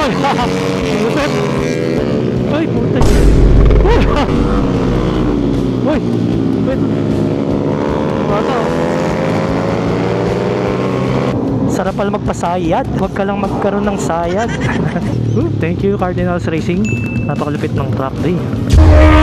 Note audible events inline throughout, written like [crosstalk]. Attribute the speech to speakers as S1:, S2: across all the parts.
S1: Oy! Lupit! Ay, puta. Uy! Uy! Wait! Bata oh. Sarap pala magpasayad. Huwag ka lang magkaroon ng sayad. [laughs] Thank you Cardinals Racing. Napakalupit ng track day.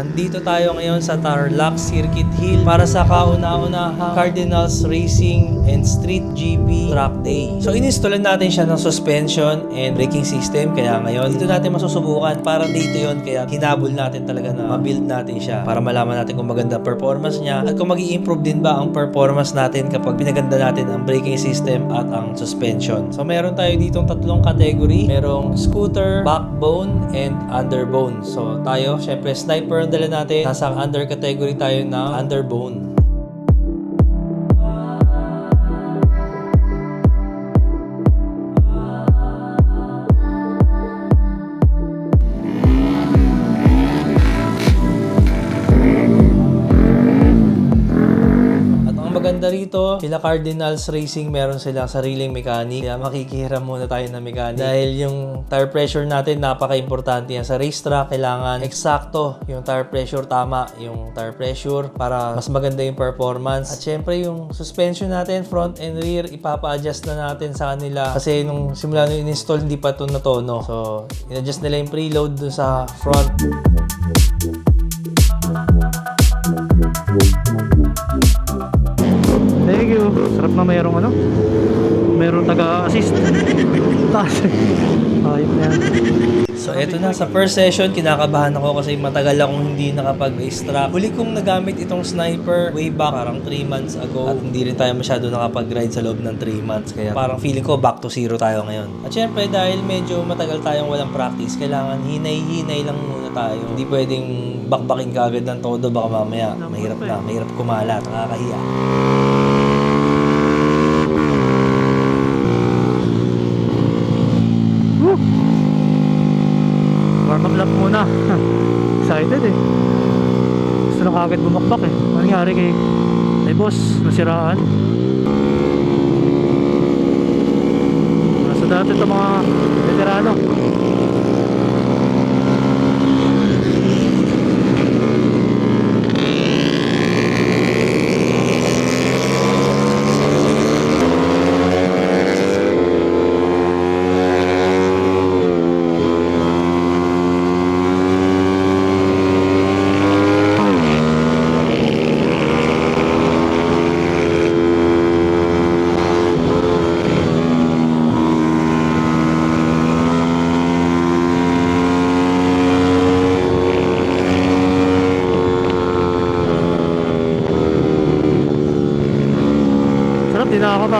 S2: Nandito tayo ngayon sa Tarlac Circuit Hill para sa kauna-unahang Cardinals Racing and Street GP Track Day. So inistallan natin siya ng suspension and braking system kaya ngayon dito natin masusubukan para dito yon kaya hinabol natin talaga na ma-build natin siya para malaman natin kung maganda performance niya at kung mag improve din ba ang performance natin kapag pinaganda natin ang braking system at ang suspension. So meron tayo ditong tatlong category. Merong scooter, backbone, and underbone. So tayo, syempre sniper dala natin. Nasa under category tayo ng underbone. Rito, sila Cardinals Racing, meron silang sariling mechanic. Kaya makikihiram muna tayo ng mechanic. Dahil yung tire pressure natin, napaka-importante yan. Sa racetrack, kailangan eksakto yung tire pressure, tama yung tire pressure para mas maganda yung performance. At syempre, yung suspension natin, front and rear, ipapa-adjust na natin sa kanila. Kasi nung simula nung in-install, hindi pa ito natono. So, in-adjust nila yung preload dun sa front.
S1: Sarap na mayroong ano. Mayroong taga-assist. [laughs] Taas. Ayop na yan.
S2: So eto na, sa first session, kinakabahan ako kasi matagal akong hindi nakapag-race track. Huli kong nagamit itong sniper way back, parang 3 months ago. At hindi rin tayo masyado nakapag-ride sa loob ng 3 months. Kaya parang feeling ko back to zero tayo ngayon. At syempre, dahil medyo matagal tayong walang practice, kailangan hinay-hinay lang muna tayo. Hindi pwedeng bakbakin ka agad ng todo, baka mamaya mahirap na, mahirap kumalat, nakakahiya.
S1: Woo! Warm up lap muna. Excited eh. Gusto na kagad bumakbak eh. Ano nangyari kay kay boss? Nasiraan. Nasa dati ito mga veterano.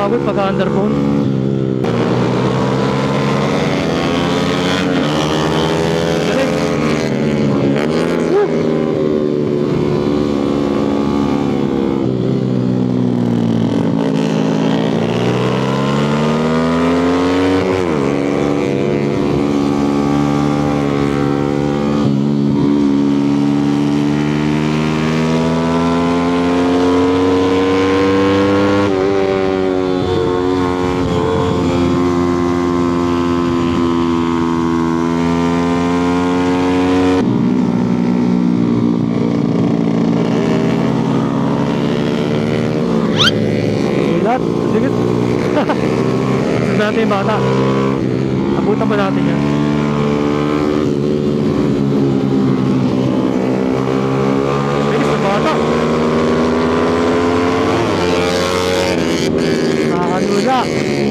S1: Sarap, di up.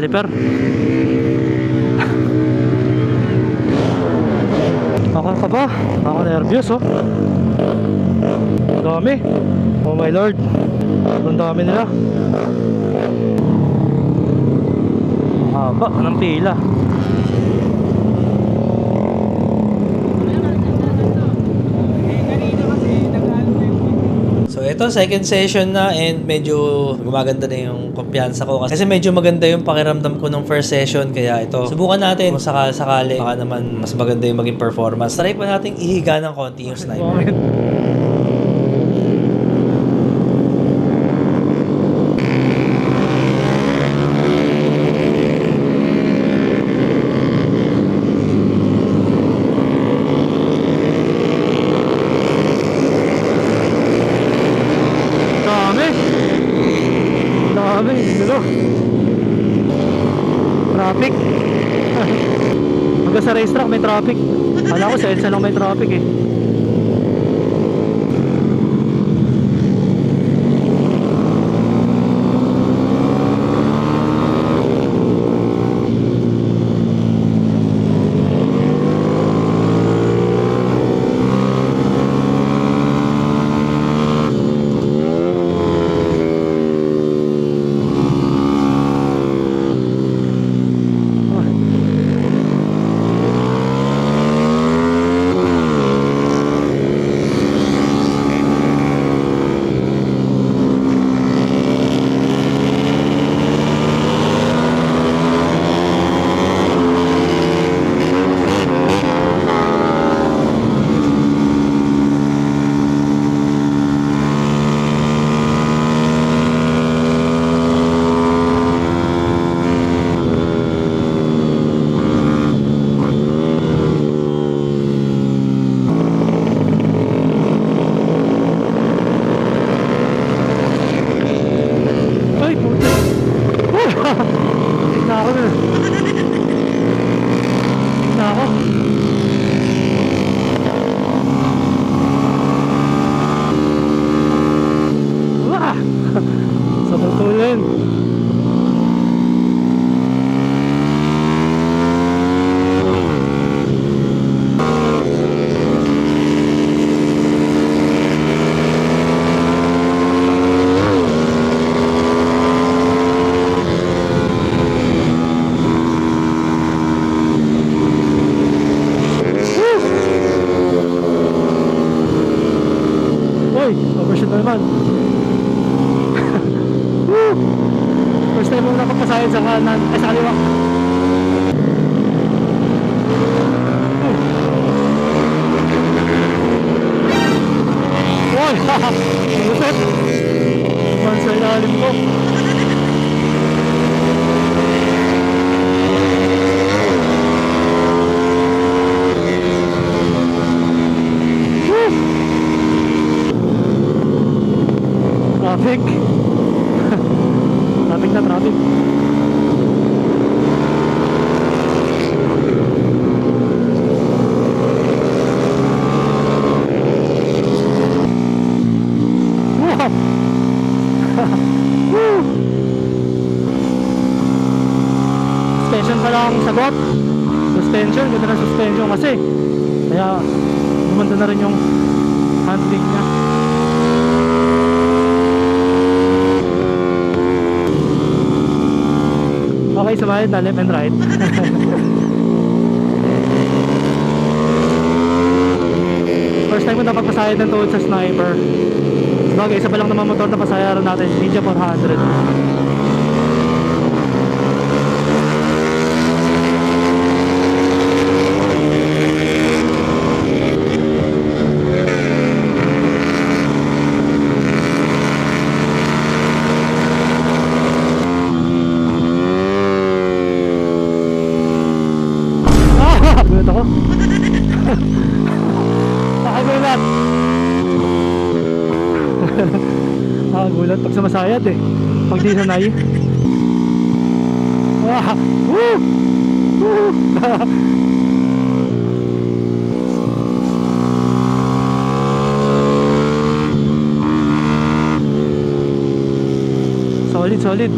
S1: Caliper. Ako ka ba? Ako nervyos oh. Dami. Oh my lord. Ang dami nila. Haba ng pila.
S2: So ito, second session na and medyo gumaganda na yung kumpiyansa ko kasi medyo maganda yung pakiramdam ko nung first session kaya ito, subukan natin kung saka sakali baka naman mas maganda yung maging performance. Try pa natin ihiga ng konti yung sniper.
S1: Bakit? Dami. Dami. Gulo. Traffic. Hanggang sa racetrack may traffic. Kala ko sa EDSA lang may traffic eh. Suspension pala ang sagot. Suspension, ganda na suspension kasi. Kaya gumanda na rin yung handling niya. Okay, sumayad na left and right. [laughs] First time ko napagpasayad ng tuhod sa sniper. Bagay, isa pa lang naman motor na pasayaran natin, Ninja 400. Ah! Gulat ako. Nakagulat. Nakagulat sumasayad eh. Pag di sanay. [laughs] Ah! Woo! Woo! [laughs] solid, solid.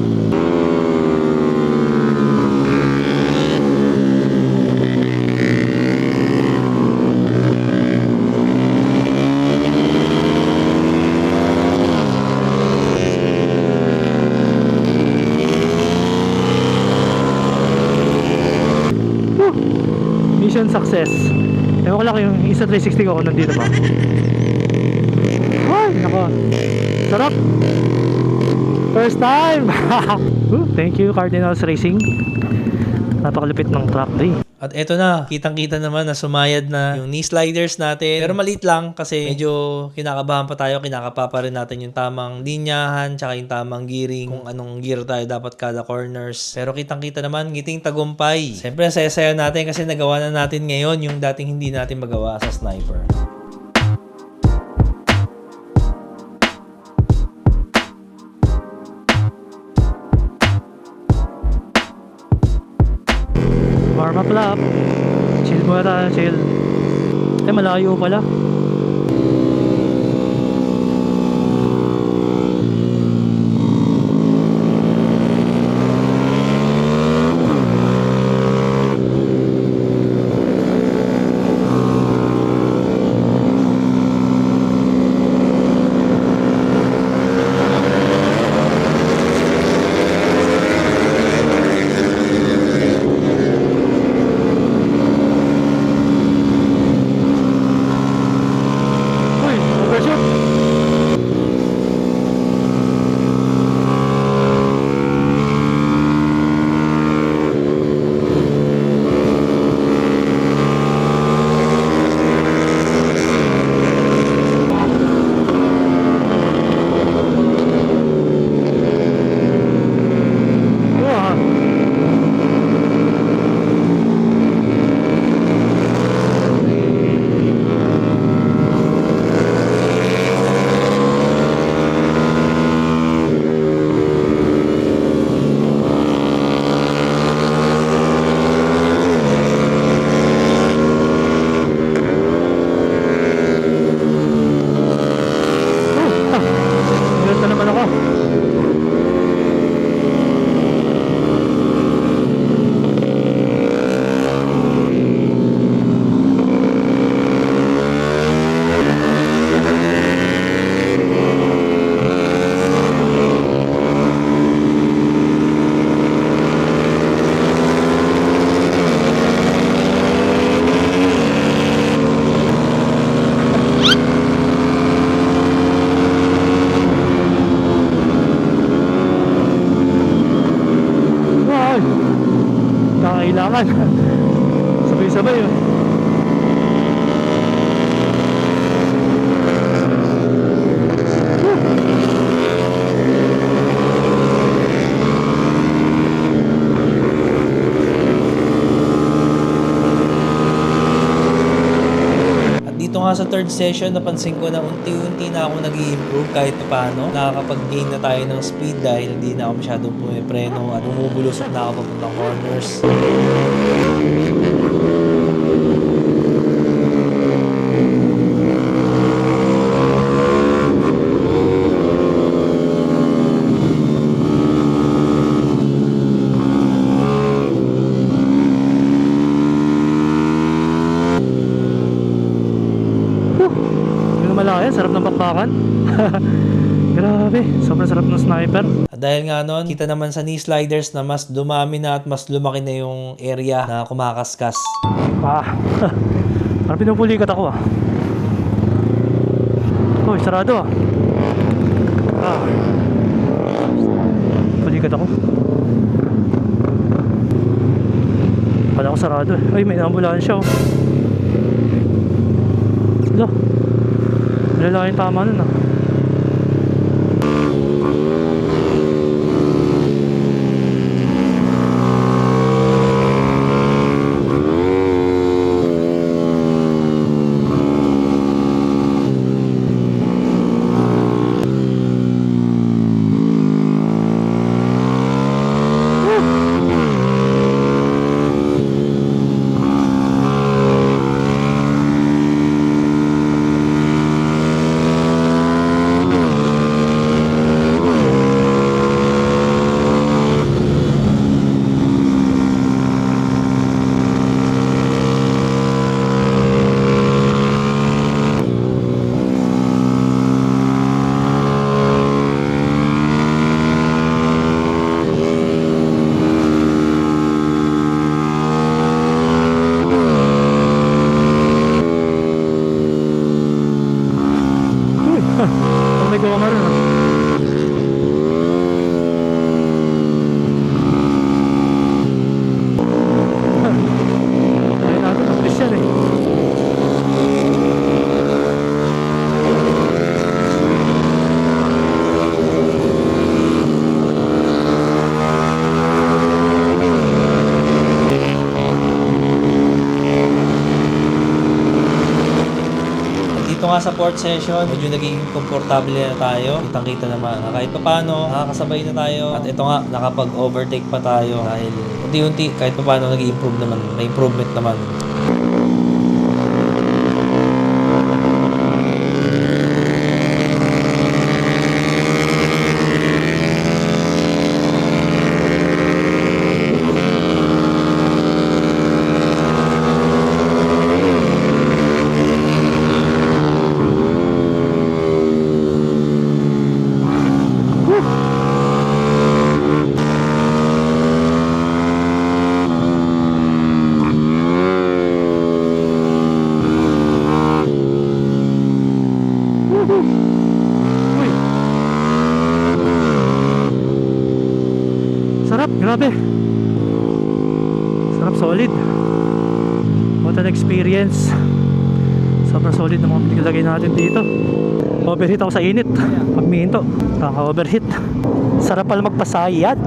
S1: Success. Ewan ko lang yung isa 360 ko kung nandito pa. Ay, nako. Sarap. First time. [laughs] Thank you Cardinals Racing. Napakalupit ng track day.
S2: At eto na, kitang-kita naman na sumayad na yung knee sliders natin. Pero maliit lang kasi medyo kinakabahan pa tayo, kinakapa pa rin natin yung tamang linyahan, tsaka yung tamang gearing, kung anong gear tayo dapat kada corners. Pero kitang-kita naman, ngiting tagumpay. Siyempre, saya-saya natin kasi nagawa na natin ngayon yung dating hindi natin magawa sa sniper.
S1: Lap. Chill muna tayo, chill. Eh, malayo pala.
S2: Dito nga sa third session, napansin ko na unti-unti na ako nag improve kahit pa paano. Nakakapag-gain na tayo ng speed dahil hindi na ako masyadong pumipreno at bumubulusok na ako papuntang corners.
S1: Whew! Hindi na malaki. Bakbakan. [laughs] Grabe. Sobrang sarap ng sniper.
S2: At dahil nga nun, kita naman sa knee sliders na mas dumami na at mas lumaki na yung area na kumakaskas.
S1: Ah. [laughs] Parang pinupulikat ako ah. Uy, sarado ah. Ah. Pulikat ako. Kala ko sarado eh. Ay, may ambulansya oh. Hala. Malala yung tama nun ah.
S2: Port session, medyo naging komportable na tayo. Kitang-kita naman na kahit paano, nakakasabay na tayo. At ito nga, nakapag-overtake pa tayo dahil unti-unti, kahit paano, nag-improve naman. May improvement naman.
S1: Uy. Sarap, grabe. Sarap, solid. What an experience. Sobrang solid ng mga pinaglagay natin dito. Overheat ako sa init. Pag mihinto, kaka-overheat. Sarap pala magpasayad.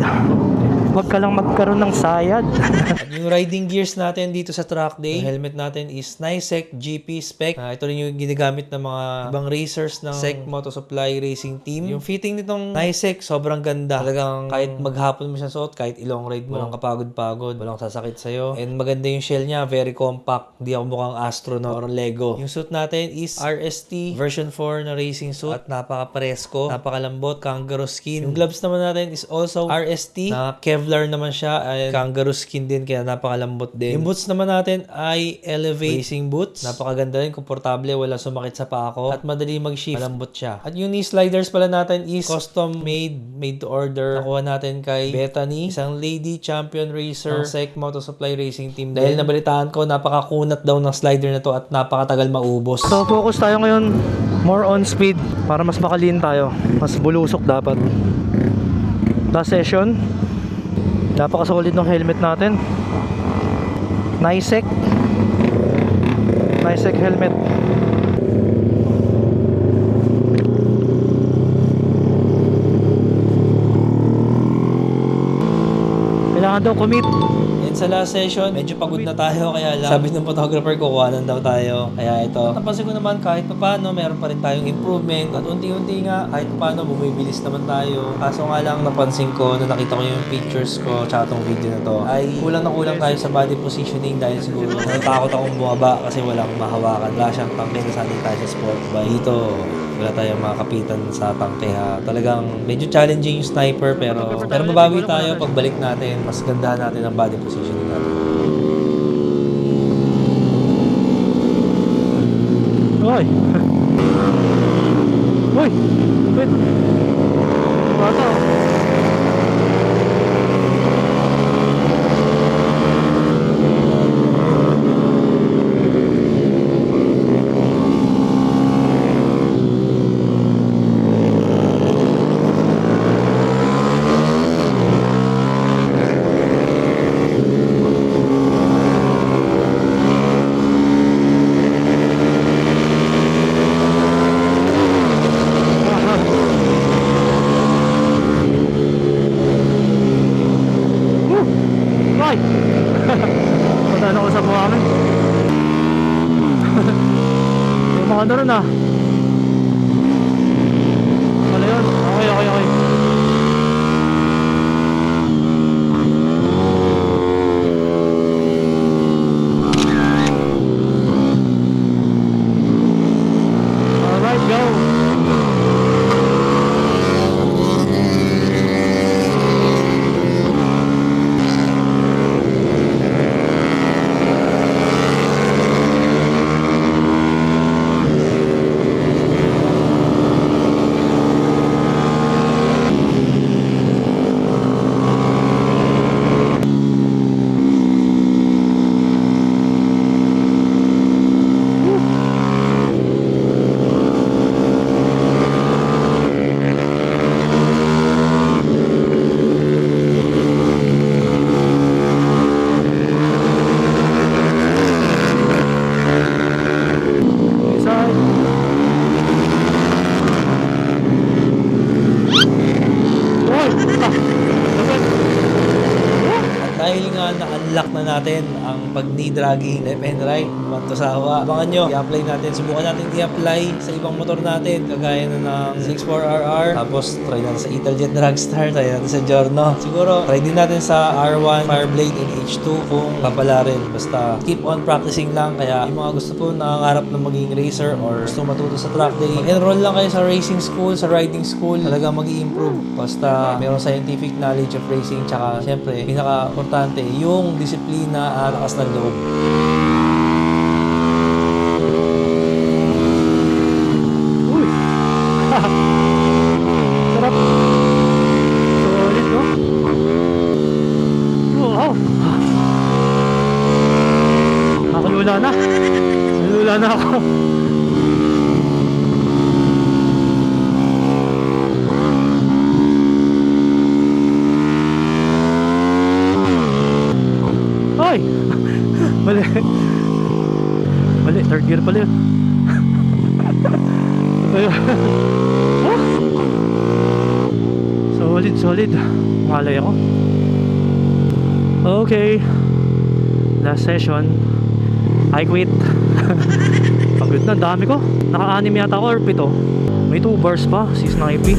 S1: Huwag ka lang magkaroon ng sayad. [laughs]
S2: Yung riding gears natin dito sa track day, yung helmet natin is NISEC GP Spec. Ah, ito rin yung ginagamit ng mga ibang racers ng SEC Moto Supply Racing Team. Yung fitting nitong NISEC, sobrang ganda. Talagang kahit maghapon mo siya suot, kahit ilong ride mo, walang kapagod-pagod, walang sasakit sa'yo. And maganda yung shell niya, very compact. Hindi ako mukhang astronaut or Lego. Yung suit natin is RST version 4 na racing suit at napaka-presko, napakalambot, kangaroo skin. Yung gloves naman natin is also RST na Kevlar naman siya ay kangaroo skin din kaya napakalambot din. Yung boots naman natin ay Elevate racing boots. Napakaganda rin, komportable, wala sumakit sa paa ko at madali mag-shift. Malambot siya. At yung knee sliders pala natin is custom made, made to order. Nakuha natin kay Bethany, isang lady champion racer ng SEC Moto Supply Racing Team. Dahil nabalitaan ko, napakakunat daw ng slider na to at napakatagal maubos.
S1: So focus tayo ngayon more on speed para mas makalin tayo. Mas bulusok dapat. Last session, napaka-solid ng helmet natin. Nisec. Nisec helmet. Kailangan daw commit.
S2: Sa last session, medyo pagod na tayo kaya lang sabi ng photographer ko, kuhanan daw tayo. Kaya ito, napansin ko naman kahit paano meron pa rin tayong improvement at unti-unti nga kahit paano bumibilis naman tayo. Kaso nga lang napansin ko na nakita ko yung pictures ko tsaka tong video na to ay kulang na kulang tayo sa body positioning dahil siguro natakot akong bumaba kasi walang mahawakan. Wala siyang tayo sa sport bike. Dito, wala tayong mga kapitan sa tangke ha. Talagang medyo challenging yung sniper pero pero mabawi tayo pagbalik natin. Mas gandahan natin ang body positioning natin.
S1: Hoy! Hoy! [laughs] Wait! Bata! Woo! Hoy! Patano ko sa buhangin. Yung mga ano rin ah. Wala yun. Okay, okay, okay. Alright, go!
S2: naman natin dragging left and right, Pantosawa. Abangan nyo, i-apply natin. Subukan natin i-apply sa ibang motor natin. Kagaya na ng 64RR. Tapos, try natin sa Italjet Dragstar. Try natin sa Giorno. Siguro, try din natin sa R1, Fireblade, and H2 kung papala rin. Basta, keep on practicing lang. Kaya, yung mga gusto po nangangarap na maging racer or gusto matuto sa track day, enroll lang kayo sa racing school, sa riding school. Talaga mag improve Basta, mayroong scientific knowledge of racing. Tsaka, syempre, pinaka-importante, yung disiplina at lakas ng loob.
S1: Uy! Sarap! Solid, no? Wow! Nakalula na! Nalula na ako! Ay! Mali! Mali, third gear pala yun. Ah! Solid, solid. Malay ako. Okay. Last session. I quit. [laughs] Pagod na, dami ko. Naka-anim yata ako or pito. May 2 bars pa, si Snipey.